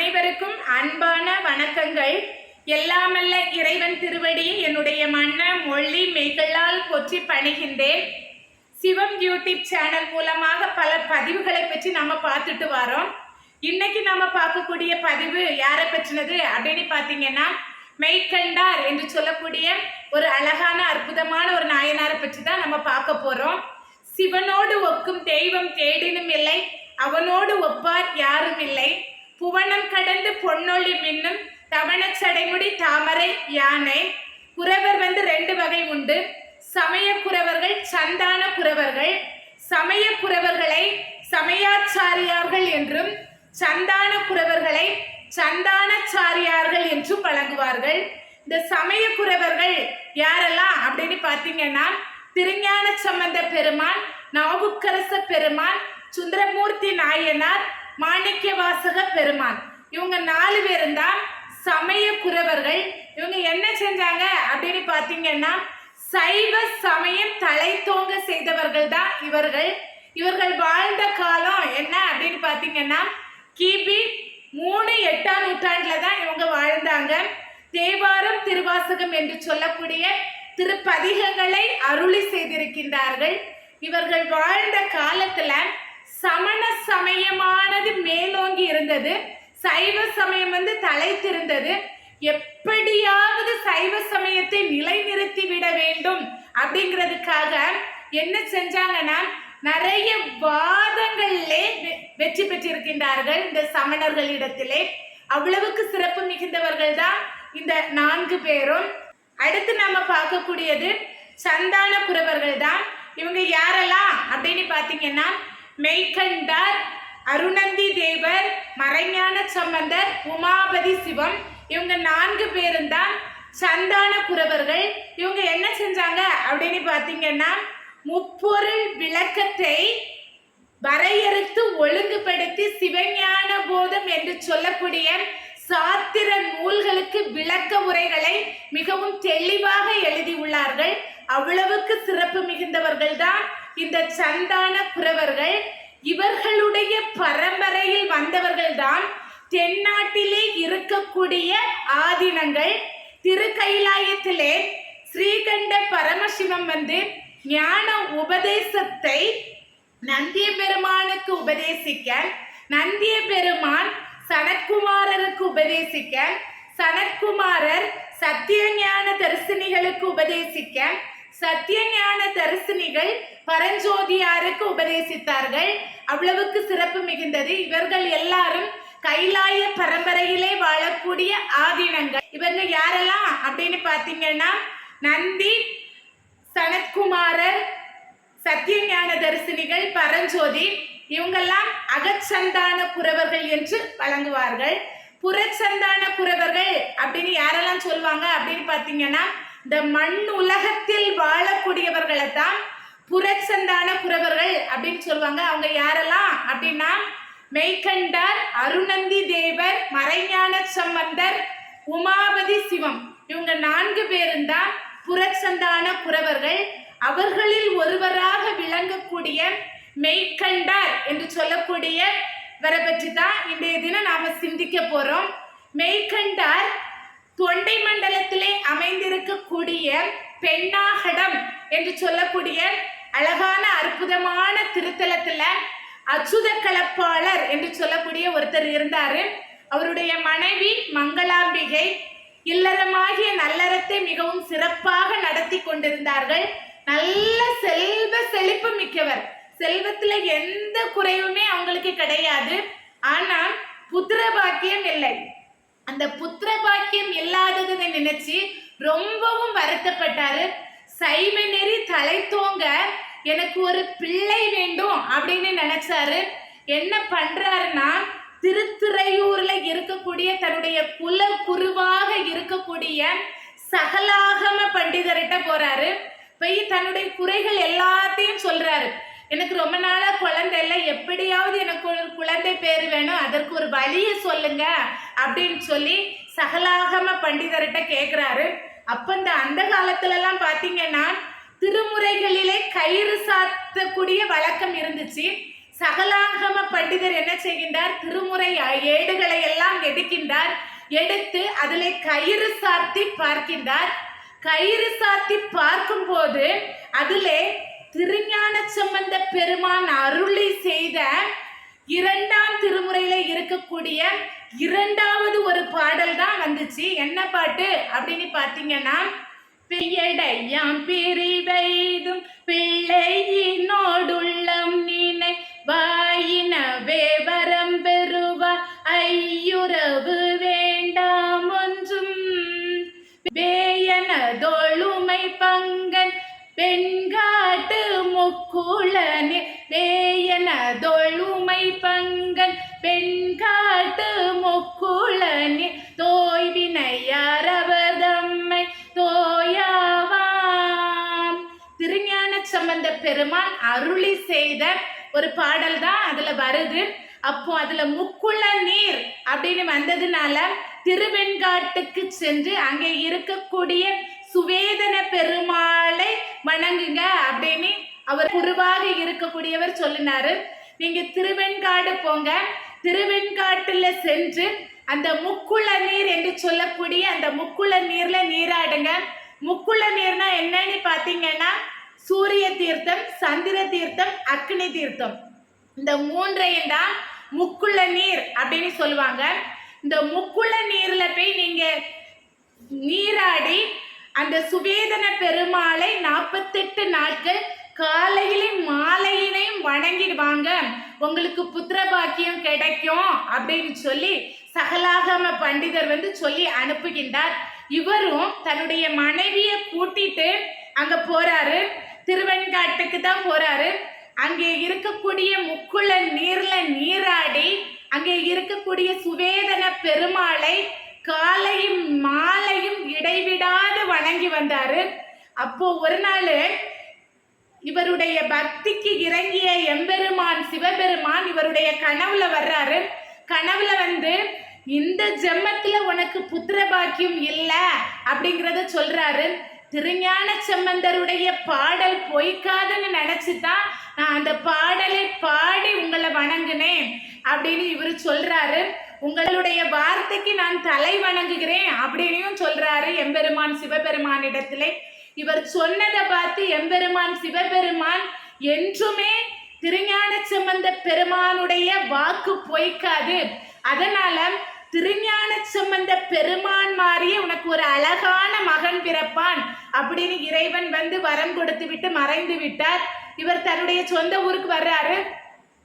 அனைவருக்கும் அன்பான வணக்கங்கள். எல்லாமல்ல இறைவன் திருவடி என்னுடைய மன்ன மொழி மெய்களால் போற்றி பணிகின்றேன். சிவம் யூடியூப் சேனல் மூலமாக பல பதிவுகளை பற்றி நம்ம பார்த்துட்டு வரோம். இன்னைக்கு நம்ம பார்க்கக்கூடிய பதிவு யாரை பற்றினது அப்படின்னு பார்த்தீங்கன்னா மெய்கண்டார் என்று சொல்லக்கூடிய ஒரு அழகான அற்புதமான ஒரு நாயனாரை பற்றி தான் நம்ம பார்க்க போகிறோம் சிவனோடு ஒக்கும் தெய்வம் தேடினும் இல்லை அவனோடு ஒப்பார் யாரும் இல்லை புவனம் கடந்து பொன்னொழி மின்னும் தவணச் சடைமுடி தாமரை யானை. குறவர் வந்து ரெண்டு வகை உண்டு. சமய குறவர்கள் சந்தான குறவர்கள். சமய குறவர்களை சமயாச்சாரியார்கள் என்றும் சந்தான குறவர்களை சந்தானச்சாரியார்கள் என்றும் வழங்குவார்கள். இந்த சமய குறவர்கள் யாரெல்லாம் அப்படின்னு பார்த்தீங்கன்னா திருஞான சம்பந்த பெருமான் நாவுக்கரச பெருமான் சுந்தரமூர்த்தி நாயனார் மாணிக்க வாசக பெருமான். இவங்க நாலு பேரும் தான் சமய குறவர்கள் இவங்க என்ன செஞ்சாங்க அப்படின்னு பார்த்தீங்கன்னா சைவ சமயம் தலை தோங்க செய்தவர்கள் தான் இவர்கள். இவர்கள் வாழ்ந்த காலம் என்ன அப்படின்னு பார்த்தீங்கன்னா கிபி மூணு எட்டாம் நூற்றாண்டில் தான் இவங்க வாழ்ந்தாங்க. தேவாரம் திருவாசகம் என்று சொல்லக்கூடிய திருப்பதிகங்களை அருளி செய்திருக்கின்றார்கள். இவர்கள் வாழ்ந்த காலத்தில் சமண சமயமானது மேலோங்கி இருந்தது. சைவ சமயம் வந்து தலைத்திருந்தது. எப்படியாவது சைவ சமயத்தை நிலைநிறுத்தி விட வேண்டும் அப்படிங்கிறதுக்காக என்ன செஞ்சாங்கன்னா நிறைய வாதங்களிலே வெ- வெற்றி பெற்றிருக்கின்றார்கள் இந்த சமணர்களிடத்திலே. அவ்வளவுக்கு சிறப்பு மிகுந்தவர்கள் தான் இந்த நான்கு பேரும். அடுத்து நாம பார்க்கக்கூடியது சந்தான புறவர்கள் தான். இவங்க யாரெல்லாம் அப்படின்னு பார்த்தீங்கன்னா மெய்கண்டார் அருணந்தி தேவர் மறைஞான சம்பந்தர் உமாபதி சிவம். இவங்க நான்கு பேரும் தான் சந்தான குறவர்கள். இவங்க என்ன செஞ்சாங்க அப்படின்னு பார்த்தீங்கன்னா முப்பொருள் விளக்கத்தை வரையறுத்து ஒழுங்குபடுத்தி சிவஞான போதம் என்று சொல்லக்கூடிய சாத்திர நூல்களுக்கு விளக்க உரைகளை மிகவும் தெளிவாக எழுதியுள்ளார்கள். அவ்வளவுக்கு சிறப்பு மிகுந்தவர்கள் தான் இந்த சந்தான புறவர்கள் இவர்களுடைய பரம்பரையில் வந்தவர்கள்தான் தென்னாட்டிலே இருக்கக்கூடிய ஆதீனங்கள். திருக்கைலாயத்திலே ஸ்ரீகண்ட பரமசிவம் வந்து ஞான உபதேசத்தை நந்திய பெருமானுக்கு உபதேசிக்க நந்திய பெருமான் சனத்குமாரருக்கு உபதேசிக்க சனத்குமாரர் சத்தியஞான தரிசனிகளுக்கு உபதேசிக்க சத்தியஞான தரிசனிகள் பரஞ்சோதியாருக்கு உபதேசித்தார்கள். அவ்வளவுக்கு சிறப்பு மிகுந்தது. இவர்கள் எல்லாரும் கைலாய பரம்பரையிலே வாழக்கூடிய ஆதீனங்கள். இவங்க யாரெல்லாம் அப்படின்னு பார்த்தீங்கன்னா நந்தி சனத்குமாரர் சத்தியஞான தரிசினிகள் பரஞ்சோதி. இவங்கெல்லாம் அகச்சந்தான குறவர்கள் என்று வழங்குவார்கள். புறச்சந்தான குறவர்கள் அப்படின்னு யாரெல்லாம் சொல்லுவாங்க அப்படின்னு பார்த்தீங்கன்னா இந்த மண் உலகத்தில் வாழக்கூடியவர்களை தான் புறச்சந்தான குறவர்கள் அப்படின்னு சொல்லுவாங்க. அவங்க யாரெல்லாம்? அப்படின்னா மெய்கண்டார் அருணந்தி தேவர் மறைஞான சம்பந்தர் உமாபதி சிவம். இவங்க நான்கு பேரும் தான் புறச்சந்தான குறவர்கள் அவர்களில் ஒருவராக விளங்கக்கூடிய மெய்கண்டார் என்று சொல்லக்கூடிய வரை பற்றி தான் இன்றைய தினம் நாம சிந்திக்க போறோம். மெய்கண்டார் தொண்டை மண்டலத்திலே அமைந்திருக்கக்கூடிய பெண்ணாகடம் என்று சொல்லக்கூடிய அழகான அற்புதமான திருத்தலத்துல அச்சுத கலப்பாளர் என்று சொல்லக்கூடிய ஒருத்தர் இருந்தாரு. அவருடைய மனைவி மங்களாம்பிகை இல்லறமாகிய நல்லறத்தை மிகவும் சிறப்பாக நடத்தி கொண்டிருந்தார்கள். நல்ல செல்வ செழிப்பு மிக்கவர். செல்வத்துல எந்த குறைவுமே அவங்களுக்கு கிடையாது. ஆனா புத்திர பாக்கியம் இல்லை. அந்த புத்திர பாக்கியம் இல்லாததை நினைச்சு ரொம்பவும் வருத்தப்பட்டாரு. சைவ நெறி எனக்கு ஒரு பிள்ளை வேண்டும் அப்படின்னு நினைச்சாரு. என்ன பண்றாருன்னா திருத்துறையூர்ல இருக்கக்கூடிய தன்னுடைய குல குருவாக இருக்கக்கூடிய சகலாகம பண்டிதர்கிட்ட போறாரு. போய் தன்னுடைய குறைகள் எல்லாத்தையும் சொல்றாரு. எனக்கு ரொம்ப நாளா குழந்தை இல்லை. எப்படியாவது எனக்கு ஒரு குழந்தை பேர் வேணும். அதற்கு ஒரு வழியை சொல்லுங்க அப்படின்னு சொல்லி சகலாகம பண்டிதர்கிட்ட கேட்குறாரு அப்ப இந்த அந்த காலத்துல எல்லாம் பாத்தீங்கன்னா திருமுறைகளிலே கயிறு சாத்தக்கூடிய வழக்கம் இருந்துச்சு. சகலாகம பண்டிதர் என்ன செய்கின்றார்? திருமுறை ஏடுகளை எல்லாம் எடுக்கின்றார். எடுத்து அதிலே கயிறு சாத்தி பார்க்கின்றார். கயிறு சாத்தி பார்க்கும்போது அதிலே திருஞான சம்பந்த பெருமான் அருளி செய்த இரண்டாம் திருமுறையில இருக்கக்கூடிய இரண்டாவது ஒரு பாடல் தான் வந்துச்சு. என்ன பாட்டு அப்படின்னு பார்த்தீங்கன்னா பெய்யடையாம் பிரிவைதும் பிள்ளையினோடுள்ளம் திருஞான பெருமான் அருளி செய்த ஒரு பாடல் தான் அதுல வருது. அப்போ அதுல முக்குள நீர் அப்படின்னு வந்ததுனால திருவெண்காட்டுக்கு சென்று அங்கே இருக்கக்கூடிய சுவேதன பெருமாளை வணங்குங்க அப்படின்னு அவர் குருவாக இருக்கக்கூடியவர் சொல்லினாரு. நீங்க திருவெண்காடு போங்க. திருவெண்காட்டுல சென்று அந்த முக்குள நீர் என்று சொல்லக்கூடிய அந்த முக்குள நீர்ல நீராடுங்க. முக்குள நீர்னா என்னன்னு பாத்தீங்கன்னா சூரிய தீர்த்தம் சந்திர தீர்த்தம் அக்னி தீர்த்தம். இந்த மூன்றையும் தான் முக்குள்ள நீர் அப்படின்னு சொல்லுவாங்க. இந்த முக்குள்ள நீர்ல போய் நீங்க நீராடி அந்த சுவேதன பெருமாளை நாற்பத்தெட்டு நாட்கள் காலையிலையும் மாலையிலையும் வணங்கிடுவாங்க. உங்களுக்கு புத்திர பாக்கியம் கிடைக்கும் அப்படின்னு சொல்லி சகலாகம பண்டிதர் வந்து சொல்லி அனுப்புகின்றார். இவரும் தன்னுடைய மனைவியை கூட்டிட்டு அங்க போறாரு. திருவெண்காட்டுக்கு தான் போறாரு. அங்கே இருக்கக்கூடிய முக்குள நீர்ல நீராடி அங்கே இருக்கக்கூடிய சுவேதன பெருமாளை காலையும் மாலையும் இடைவிடாது வணங்கி வந்தாரு. அப்போ ஒரு நாள் இவருடைய பக்திக்கு இறங்கிய எம்பெருமான் சிவபெருமான் இவருடைய கனவுல வர்றாரு. கனவுல வந்து இந்த ஜென்மத்துல உனக்கு புத்திர பாக்கியம் இல்ல அப்படிங்கிறத சொல்றாரு. திருஞான செம்மந்தருடைய பாடல் பொய்க்காதுன்னு நினைச்சுதான் நான் அந்த பாடலை பாடி உங்களை வணங்கினேன் அப்படின்னு இவர் சொல்றாரு. உங்களுடைய வார்த்தைக்கு நான் தலை வணங்குகிறேன் அப்படின்னும் சொல்றாரு எம்பெருமான் சிவபெருமானிடத்திலே. இவர் சொன்னதை பார்த்து எம்பெருமான் சிவபெருமான் என்றுமே திருஞான சம்பந்த பெருமானுடைய வாக்கு பொய்க்காது. அதனால திருஞான சம்பந்த பெருமான் மாதிரியே உனக்கு ஒரு அழகான மகன் பிறப்பான் அப்படின்னு இறைவன் வந்து வரம் கொடுத்து விட்டு மறைந்து விட்டார். இவர் தன்னுடைய சொந்த ஊருக்கு வர்றாரு.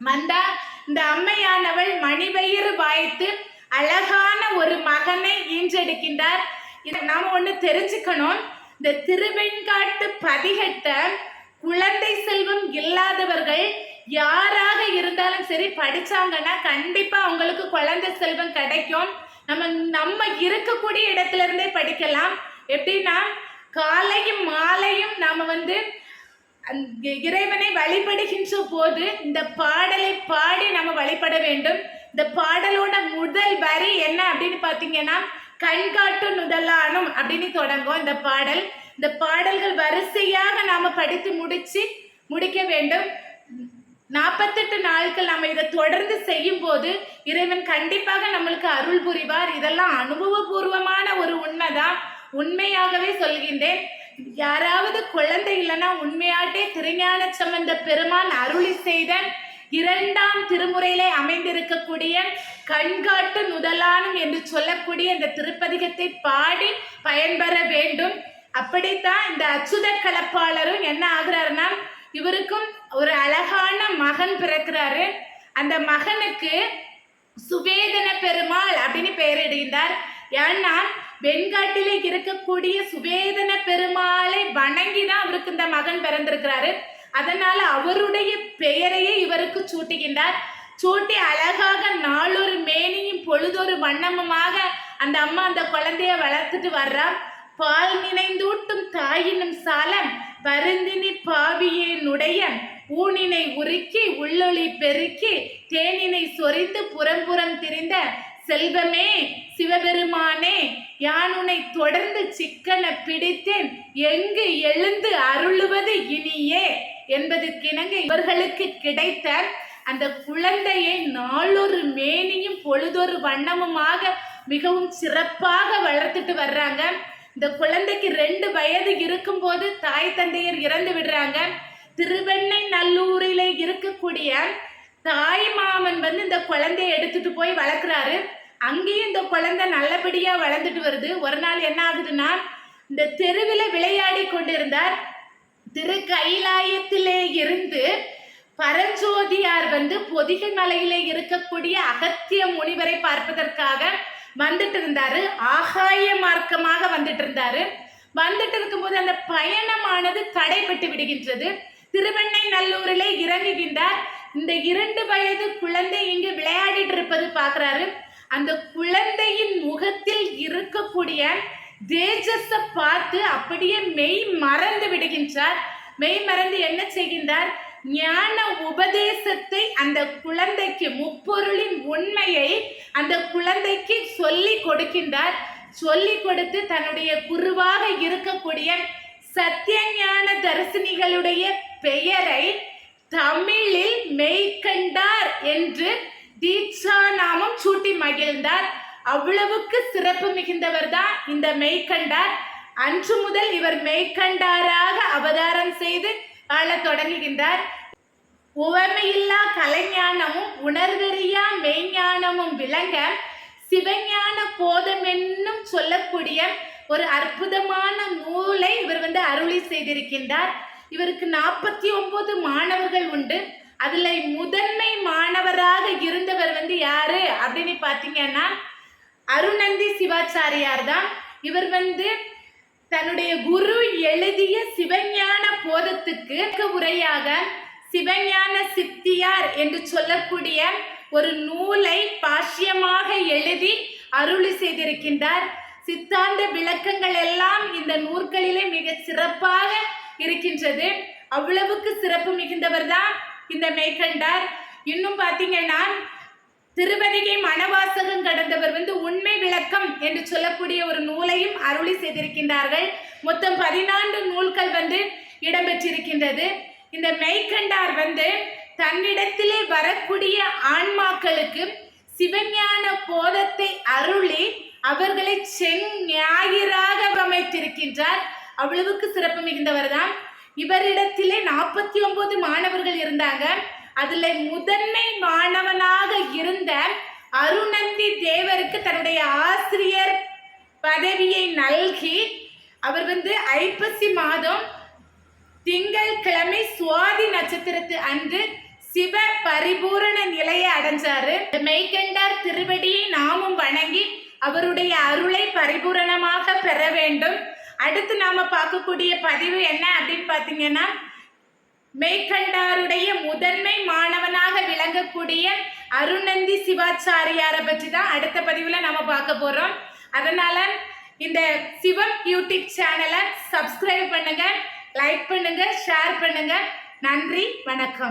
வந்தா இந்த அம்மையானவள் மணிவயிறு வாய்த்து அழகான ஒரு மகனை ஈன்றெடுக்கின்றார். இதை நாம ஒண்ணு தெரிஞ்சுக்கணும். இந்த திருவெண்காட்டு பதிகட்ட குழந்தை செல்வம் இல்லாதவர்கள் யாராக இருந்தாலும் சரி படிச்சாங்கன்னா கண்டிப்பா அவங்களுக்கு குழந்தை செல்வம் கிடைக்கும். நம்ம நம்ம இருக்கக்கூடிய இடத்துல இருந்தே படிக்கலாம். எப்படின்னா காலையும் மாலையும் நாம வந்து இறைவனை வழிபடுகின்ற போது இந்த பாடலை பாடி நம்ம வழிபட வேண்டும். இந்த பாடலோட முதல் வரி என்ன அப்படின்னு பார்த்தீங்கன்னா கண்காட்டு நுதலானும் அப்படின்னு தொடங்கும் இந்த பாடல். இந்த பாடல்கள் வரிசையாக நாம படித்து முடிச்சு முடிக்க வேண்டும். நாற்பத்தெட்டு நாட்கள் நம்ம இதை தொடர்ந்து செய்யும் போது இறைவன் கண்டிப்பாக நம்மளுக்கு அருள் புரிவார். இதெல்லாம் அனுபவபூர்வமான ஒரு உண்மைதான். உண்மையாகவே சொல்கின்றேன். யாராவது குழந்தை இல்லைன்னா உண்மையாட்டே திருஞான சம்பந்த பெருமான் அருளி செய்தன் இரண்டாம் திருமுறையிலே அமைந்திருக்கக்கூடிய கண்காட்டு நுதலானும் என்று சொல்லக்கூடிய இந்த திருப்பதிகத்தை பாடி பயன்பெற வேண்டும். அப்படித்தான் இந்த அச்சுத கலப்பாளரும் என்ன ஆகிறாருன்னா இவருக்கும் ஒரு அழகான மகன் பிறக்கிறாரு. அந்த மகனுக்கு சுவேதன பெருமாள் அப்படின்னு பெயரிடுகின்றார். ஏன்னா வெண்காட்டிலே இருக்கக்கூடிய சுவேதன பெருமாளை வணங்கி தான் அவருக்கு இந்த மகன் பிறந்திருக்கிறாரு. அதனால அவருடைய பெயரையே இவருக்கு சூட்டுகின்றார். சூட்டி அழகாக நாளொரு மேனியும் பொழுதொரு வண்ணமுமாக அந்த அம்மா அந்த குழந்தைய வளர்த்துட்டு வர்றா. பால் நினைந்தூட்டும் தாயினும் சாலம் பருந்தினி பாவியினுடைய ஊனினை உருக்கி உள்ளொளி பெருக்கி தேனினை சொரிந்து புறம்புறம் திரிந்த செல்வமே சிவபெருமானே யான் உன்னை தொடர்ந்து சிக்கன பிடித்தேன் எங்கு எழுந்து அருளுவது இனியே என்பதற்கிணங்க இவர்களுக்கு கிடைத்த அந்த குழந்தையை நாளொரு மேனியும் பொழுதொரு வண்ணமுமாக மிகவும் சிறப்பாக வளர்த்துட்டு வர்றாங்க. இந்த குழந்தைக்கு ரெண்டு வயது இருக்கும்போது தாய் தந்தையர் இறந்து விடுறாங்க. திருவெண்ணை நல்லூரிலே இருக்கக்கூடிய தாய் மாமன் வந்து இந்த குழந்தைய எடுத்துட்டு போய் வளர்க்குறாரு. அங்கேயும் இந்த குழந்தை நல்லபடியா வளர்ந்துட்டு வருது. ஒரு நாள் என்ன ஆகுதுன்னா இந்த தெருவில் விளையாடி கொண்டிருந்தார். திரு கைலாயத்திலே இருந்து பரஞ்சோதியார் வந்து பொதிகை மலையிலே இருக்கக்கூடிய அகத்திய முனிவரை பார்ப்பதற்காக வந்துட்டு இருந்தாரு ஆகாய மார்க்கமாக வந்துட்டு இருந்தாரு வந்துட்டு இருக்கும்போது அந்த பயணமானது தடைபட்டு விடுகின்றது. திருவெண்ணை நல்லூரிலே இறங்குகின்றார். இந்த இரண்டு வயது குழந்தை இங்கு விளையாடிட்டு இருப்பது பார்க்கறாரு. அந்த குழந்தையின் முகத்தில் இருக்கக்கூடிய தேஜஸ பார்த்து அப்படியே மெய் மறந்து விடுகின்றார். மெய்மறந்து என்ன செய்கின்றார்? ஞான உபதேசத்தை அந்த குழந்தைக்கு முப்பொருளின் உண்மையை அந்த குழந்தைக்கு சொல்லி கொடுக்கின்றார். சொல்லி கொடுத்து தன்னுடைய குருவாக இருக்கக்கூடிய சத்தியஞான தரிசனிகளுடைய பெயரை தமிழில் மெய்கண்டார் என்று தீட்சா நாமம் சூட்டி மகிழ்ந்தார். அவ்வளவுக்கு சிறப்பு மிகுந்தவர் தான் இந்த மெய்கண்டார். அன்று முதல் இவர் மேற்கண்டாராக அவதாரம் செய்து வாழத் தொடங்குகின்றார். உவமையில்லா கலைஞானமும் உணர்வெறியா மெய்ஞானமும் விளங்க சிவஞான போதம் என்னும் சொல்லக்கூடிய ஒரு அற்புதமான நூலை இவர் வந்து அருளி செய்திருக்கின்றார். இவருக்கு நாற்பத்தி ஒன்பது மாணவர்கள் உண்டு. அதுல முதன்மை மாணவராக இருந்தவர் வந்து யாரு அப்படின்னு பார்த்தீங்கன்னா அருணந்தி சிவாச்சாரியார் தான். இவர் வந்து தன்னுடைய குரு எழுதிய சிவஞான போதத்துக்கு உரையாக சிவஞான சித்தியார் என்று சொல்லக்கூடிய ஒரு நூலை பாஷ்யமாக எழுதி அருளி செய்திருக்கின்றார். சித்தாந்த விளக்கங்கள் எல்லாம் இந்த நூற்களிலே மிக சிறப்பாக இருக்கின்றது. அவ்வளவுக்கு சிறப்பு மிகுந்தவர் தான் இந்த மேற்கண்டார். இன்னும் பார்த்தீங்கன்னா திருவதிகை மணவாசகம் கடந்தவர் வந்து உண்மை விளக்கம் என்று சொல்லக்கூடிய ஒரு நூலையும் அருளி செய்திருக்கின்றார்கள். மொத்தம் பதினான்கு நூல்கள் வந்து இடம்பெற்றிருக்கின்றது. இந்த மெய்கண்டார் வந்து தன்னிடத்திலே வரக்கூடிய ஆன்மாக்களுக்கு சிவஞான போதத்தை அருளி அவர்களை செஞ்ஞாயிறாக அமைத்திருக்கின்றார். அவ்வளவுக்கு சிறப்பு மிகுந்தவர் தான் இவரிடத்திலே நாற்பத்தி ஒன்பது மாணவர்கள் இருந்தாங்க. அதுல முதன்மை மாணவனாக இருந்த அருணந்தி தேவருக்கு தன்னுடைய ஆசிரியர் பதவியை நல்கி அவர் வந்து ஐப்பசி மாதம் திங்கட்கிழமை சுவாதி நட்சத்திரத்து அன்று சிவ பரிபூரண நிலையை அடைஞ்சாரு. இந்த மெய்கண்டார் திருவடியை நாமும் வணங்கி அவருடைய அருளை பரிபூரணமாக பெற வேண்டும். அடுத்து நாம பார்க்கக்கூடிய பதிவு என்ன அப்படின்னு பார்த்தீங்கன்னா மெய்கண்டாருடைய முதன்மை மாணவனாக விளங்கக்கூடிய அருணந்தி சிவாச்சாரியாரை பற்றி தான் அடுத்த பதிவில் நம்ம பார்க்க போகிறோம் அதனால் இந்த சிவம் யூடியூப் சேனலை சப்ஸ்கிரைப் பண்ணுங்கள் லைக் பண்ணுங்கள் ஷேர் பண்ணுங்கள் நன்றி வணக்கம்.